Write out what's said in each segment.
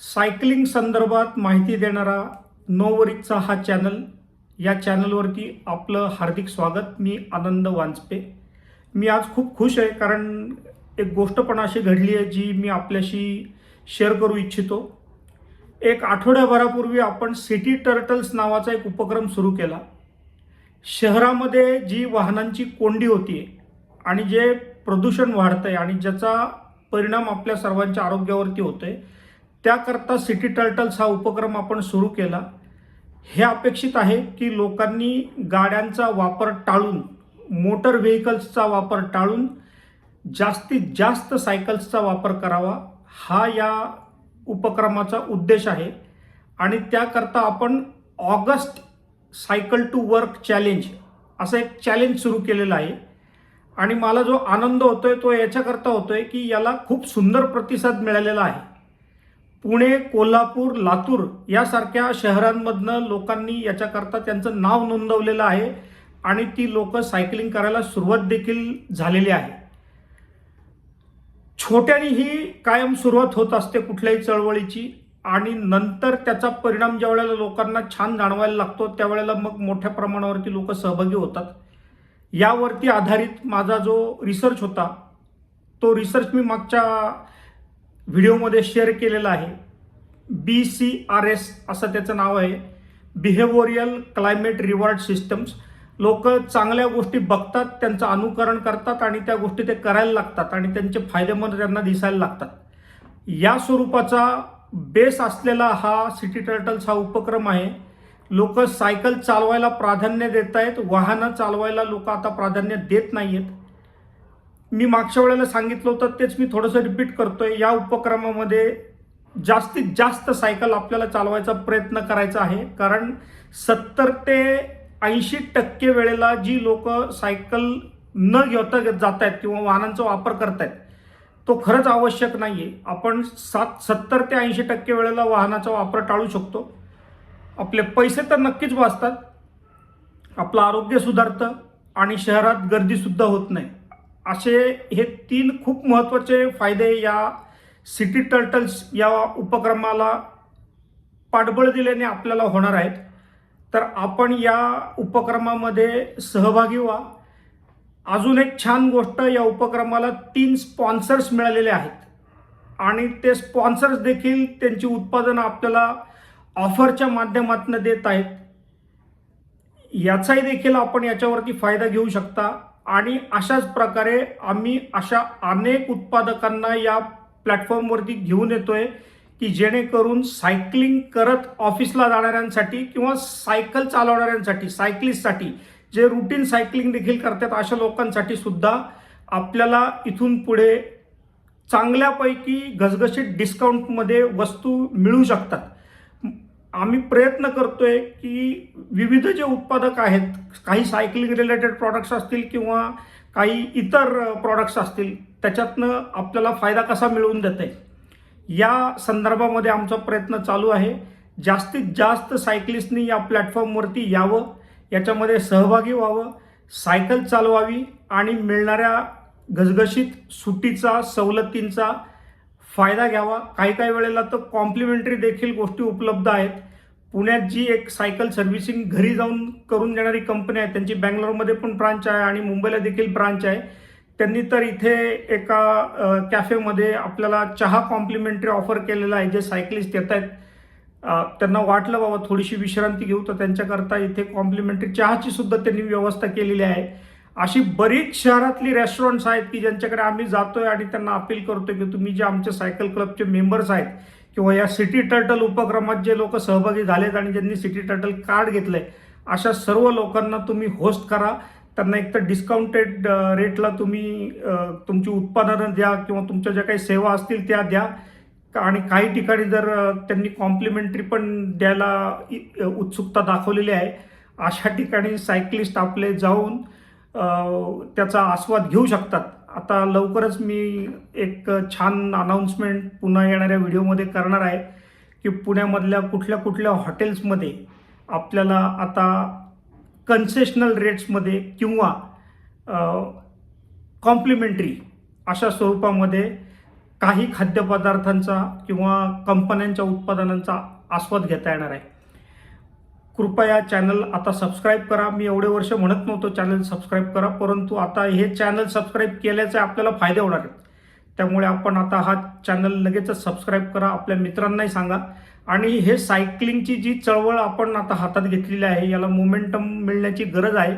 Cycling संदर्भात माहिती देणारा नोवरीचा हा चॅनल. या चॅनलवरती आपलं हार्दिक स्वागत. मी आनंद वांजपे. मी आज खूप खुश आहे कारण एक गोष्ट पण अशी घडली आहे जी मी आपल्याशी शेअर करू इच्छितो. एक आठवड्याभरापूर्वी आपण सिटी टर्टल्स नावाचा एक उपक्रम सुरू केला. शहरामध्ये जी वाहनांची कोंडी होती आणि जे प्रदूषण वाढतं आहे आणि ज्याचा परिणाम आपल्या सर्वांच्या आरोग्यावरती होतो आहे त्याकरता सिटी टर्टल्स हा उपक्रम आपण सुरू केला. हे अपेक्षित आहे की लोकांनी गाड्यांचा वापर टाळून मोटर व्हेकल्सचा वापर टाळून जास्तीत जास्त सायकल्सचा वापर करावा हा या उपक्रमाचा उद्देश आहे. आणि त्याकरता आपण August cycle to work challenge असं एक चॅलेंज सुरू केलेलं आहे. आणि मला जो आनंद होतोय तो याच्याकरता होतोय की याला खूप सुंदर प्रतिसाद मिळालेला आहे. पुणे कोल्हापूर लातूर यासारख्या शहरांमधनं लोकांनी याच्याकरता त्यांचं नाव नोंदवलेलं आहे आणि ती लोक सायकलिंग करायला सुरुवात देखील झालेली आहे. छोट्याने ही कायम सुरुवात होत असते कुठल्याही चळवळीची आणि नंतर त्याचा परिणाम ज्या वेळेला लोकांना छान जाणवायला लागतो त्यावेळेला मग मोठ्या प्रमाणावरती लोक सहभागी होतात. यावरती आधारित माझा जो रिसर्च होता तो रिसर्च मी मागच्या व्हिडिओमध्ये शेअर केलेला आहे. बी सी आर एस असं त्याचं नाव आहे. Behavioural climate reward systems. लोक चांगल्या गोष्टी बघतात त्यांचं अनुकरण करतात आणि त्या गोष्टी ते करायला लागतात आणि त्यांचे फायदेमंद त्यांना दिसायला लागतात. या स्वरूपाचा बेस असलेला हा सिटी टर्टल्स हा उपक्रम आहे. लोक सायकल चालवायला प्राधान्य देत आहेत वाहनं चालवायला लोक आता प्राधान्य देत नाही आहेत मी मागच्या वेळेला सांगितलं होतं तेच मी थोडंसं रिपीट करतोय. या उपक्रमामध्ये जास्तीत जास्त सायकल आपल्याला चालवायचा प्रयत्न करायचा आहे. कारण सत्तर ते ऐंशी टक्के वेळेला जी लोक सायकल न घेता जात आहेत किंवा वाहनांचा वापर करतायत तो खरंच आवश्यक नाही आहे आपण सात सत्तर ते ऐंशी टक्के वेळेला वाहनाचा वापर टाळू शकतो. आपले पैसे तर नक्कीच वाचतात. आपलं आरोग्य सुधारतं आणि शहरात गर्दीसुद्धा होत नाही. असे हे तीन खूप महत्त्वाचे फायदे या सिटी टर्टल्स या उपक्रमाला पाठबळ दिल्याने आपल्याला होणार आहेत. तर आपण या उपक्रमामध्ये सहभागी व्हा. अजून एक छान गोष्ट या उपक्रमाला तीन स्पॉन्सर्स मिळालेले आहेत. आणि ते स्पॉन्सर्स देखील त्यांची उत्पादनं आपल्याला ऑफरच्या माध्यमातून देत आहेत. याचाही देखील आपण याच्यावरती फायदा घेऊ शकता. आणि अशाच प्रकारे आम्ही अशा अनेक उत्पादकांना या प्लॅटफॉर्मवरती घेऊन येतोय की जेणेकरून सायकलिंग करत ऑफिसला जाणाऱ्यांसाठी किंवा सायकल चालवणाऱ्यांसाठी सायकलिस्टसाठी जे रुटीन सायकलिंग देखील करतात अशा लोकांसाठी सुद्धा आपल्याला इथून पुढे चांगल्यापैकी घसघशीत डिस्काउंटमध्ये वस्तू मिळू शकतात. आम्ही प्रयत्न करतोय की विविध जे उत्पादक आहेत काही सायकलिंग रिलेटेड प्रॉडक्ट्स असतील किंवा काही इतर प्रॉडक्ट्स असतील त्याच्यातनं आपल्याला फायदा कसा मिळवून देत आहे या संदर्भामध्ये आमचा प्रयत्न चालू आहे. जास्तीत जास्त सायकलिस्टनी या प्लॅटफॉर्मवरती यावं याच्यामध्ये सहभागी व्हावं सायकल चालवावी आणि मिळणाऱ्या घसघशीत सुट्टीचा सवलतींचा फायदा घ्यावा. काही काही वेळेला तर कॉम्प्लिमेंटरी देखील गोष्टी उपलब्ध आहेत. पुण्यात जी एक सायकल सर्व्हिसिंग घरी जाऊन करून देणारी कंपनी आहे त्यांची बँगलोरमध्ये पण ब्रांच आहे आणि मुंबईला देखील ब्रांच आहे. त्यांनी तर इथे एका कॅफेमध्ये आपल्याला चहा कॉम्प्लिमेंटरी ऑफर केलेला आहे जे सायकलिस्ट येत आहेत. त्यांना वाटलं बाबा थोडीशी विश्रांती घेऊ तर त्यांच्याकरता इथे कॉम्प्लिमेंटरी चहाची सुद्धा त्यांनी व्यवस्था केलेली आहे. अशी बरीच शहरातली रेस्टॉरंट्स आहेत की ज्यांच्याकडे आम्ही जातोय आणि त्यांना अपील करतोय की तुम्ही जे आमचे सायकल क्लबचे मेंबर्स आहेत किंवा या सिटी टर्टल उपक्रमात जे लोक सहभागी झालेत आणि ज्यांनी सिटी टर्टल कार्ड घेतलंय अशा सर्व लोकांना तुम्ही होस्ट करा. त्यांना एकतर डिस्काउंटेड रेटला तुम्ही तुमची उत्पादनं द्या किंवा तुमच्या ज्या काही सेवा असतील त्या द्या. आणि काही ठिकाणी जर त्यांनी कॉम्प्लिमेंटरी पण द्यायला उत्सुकता दाखवलेली आहे अशा ठिकाणी सायक्लिस्ट आपले जाऊन त्याचा आस्वाद घेऊ शकतात. आता लवकरच मी एक छान अनाऊन्समेंट पुन्हा येणाऱ्या व्हिडिओमध्ये करणार आहे की पुण्यामधल्या कुठल्या कुठल्या हॉटेल्समध्ये आपल्याला आता कन्सेशनल रेट्समध्ये किंवा कॉम्प्लिमेंटरी अशा स्वरूपामध्ये काही खाद्यपदार्थांचा किंवा कंपन्यांच्या उत्पादनांचा आस्वाद घेता येणार आहे. कृपया चॅनल आता सबस्क्राईब करा. मी एवढे वर्ष म्हणत नव्हतो चॅनल सबस्क्राईब करा परंतु आता हे चॅनल सबस्क्राईब केल्याचे आपल्याला फायदे होणार आहेत. त्यामुळे आपण आता हा चॅनल लगेचच सबस्क्राईब करा आपल्या मित्रांनाही सांगा. आणि हे सायकलिंगची जी चळवळ आपण आता हातात घेतलेली आहे याला मोमेंटम मिळण्याची गरज आहे.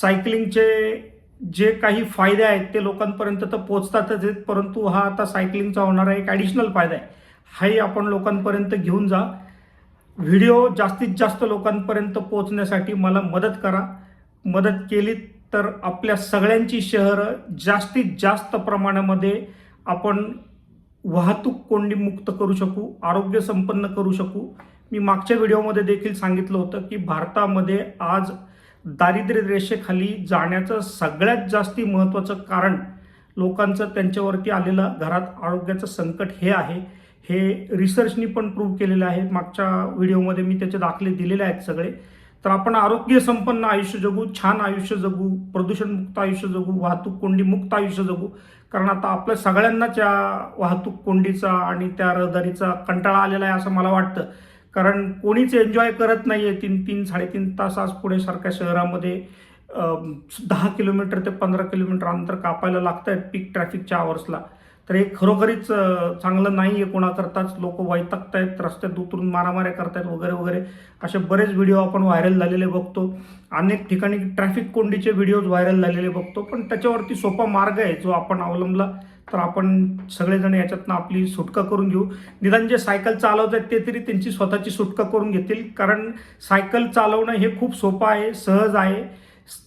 सायकलिंगचे जे काही फायदे आहेत ते लोकांपर्यंत तर पोचतातच आहेत परंतु हा आता सायकलिंगचा होणारा एक ॲडिशनल फायदा आहे. हाही आपण लोकांपर्यंत घेऊन जा. व्हिडिओ जास्तीत जास्त लोकांपर्यंत पोहोचण्यासाठी मला मदत करा. मदत केली तर आपल्या सगळ्यांची शहरं जास्तीत जास्त प्रमाणामध्ये आपण वाहतूक कोंडी मुक्त करू शकू आरोग्य संपन्न करू शकू. मी मागच्या व्हिडिओमध्ये देखील सांगितलं होतं की भारतामध्ये आज दारिद्र्य रेषेखाली जाण्याचं सगळ्यात जास्ती महत्त्वाचं कारण लोकांचं त्यांच्यावरती आलेलं घरात आरोग्याचं संकट हे आहे. हे रिसर्चनी पण प्रूव्ह केलेलं आहे मागच्या व्हिडिओमध्ये मी त्याचे दाखले दिलेले आहेत सगळे. तर आपण आरोग्य संपन्न आयुष्य जगू छान आयुष्य जगू प्रदूषणमुक्त आयुष्य जगू वाहतूक कोंडी मुक्त आयुष्य जगू. कारण आता आपल्या सगळ्यांनाच या वाहतूक कोंडीचा आणि त्या रहदारीचा कंटाळा आलेला आहे असं मला वाटतं. कारण कोणीच एन्जॉय करत नाही आहे तीन तीन साडेतीन तास आज पुणे सारख्या शहरामध्ये दहा किलोमीटर ते पंधरा किलोमीटर अंतर कापायला लागतं आहे पीक ट्रॅफिकच्या आवर्सला तर हे खरोखरीच चांगलं नाही आहे कोणाकरताच. लोक वैतागतायत रस्त्यात उतरून मारामाऱ्या करतायत वगैरे वगैरे. असे बरेच व्हिडिओ आपण व्हायरल झालेले बघतो. अनेक ठिकाणी ट्रॅफिक कोंडीचे व्हिडिओज व्हायरल झालेले बघतो. पण त्याच्यावरती सोपा मार्ग आहे जो आपण अवलंबला. तर आपण सगळेजण याच्यातनं आपली सुटका करून घेऊ. निदान जे सायकल चालवत आहेत ते तरी त्यांची स्वतःची सुटका करून घेतील. कारण सायकल चालवणं हे खूप सोपं आहे सहज आहे.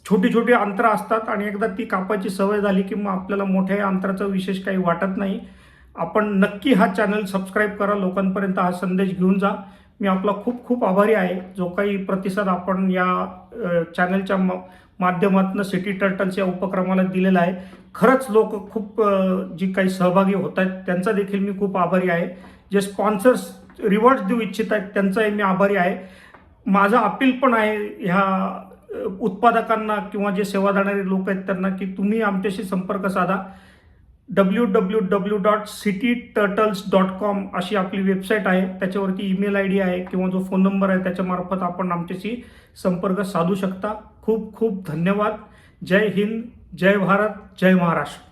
छोटी छोटी अंतरं असतात आणि एकदा ती कापायची सवय झाली की मग आपल्याला मोठ्या अंतराचं विशेष काही वाटत नाही. आपण नक्की हा चॅनल सबस्क्राईब करा लोकांपर्यंत हा संदेश घेऊन जा. मी आपला खूप खूप आभारी आहे. जो काही प्रतिसाद आपण या चॅनलच्या म माध्यमातून सिटी टर्टल्स या उपक्रमाला दिलेला आहे. खरंच लोक खूप जी काही सहभागी होत आहेत त्यांचा देखील मी खूप आभारी आहे. जे स्पॉन्सर्स रिवॉर्ड्स देऊ इच्छित आहेत त्यांचाही मी आभारी आहे. माझं अपील पण आहे ह्या उत्पादकांना किंवा जे सेवा देणारे लोक आहेत त्यांना की तुम्ही आमच्याशी संपर्क साधा. W W W dot city turtles dot com अशी आपली वेबसाईट आहे. त्याच्यावरती ईमेल आय डी आहे किंवा जो फोन नंबर आहे त्याच्यामार्फत आपण आमच्याशी संपर्क साधू शकता. खूप खूप धन्यवाद. जय हिंद जय भारत जय महाराष्ट्र.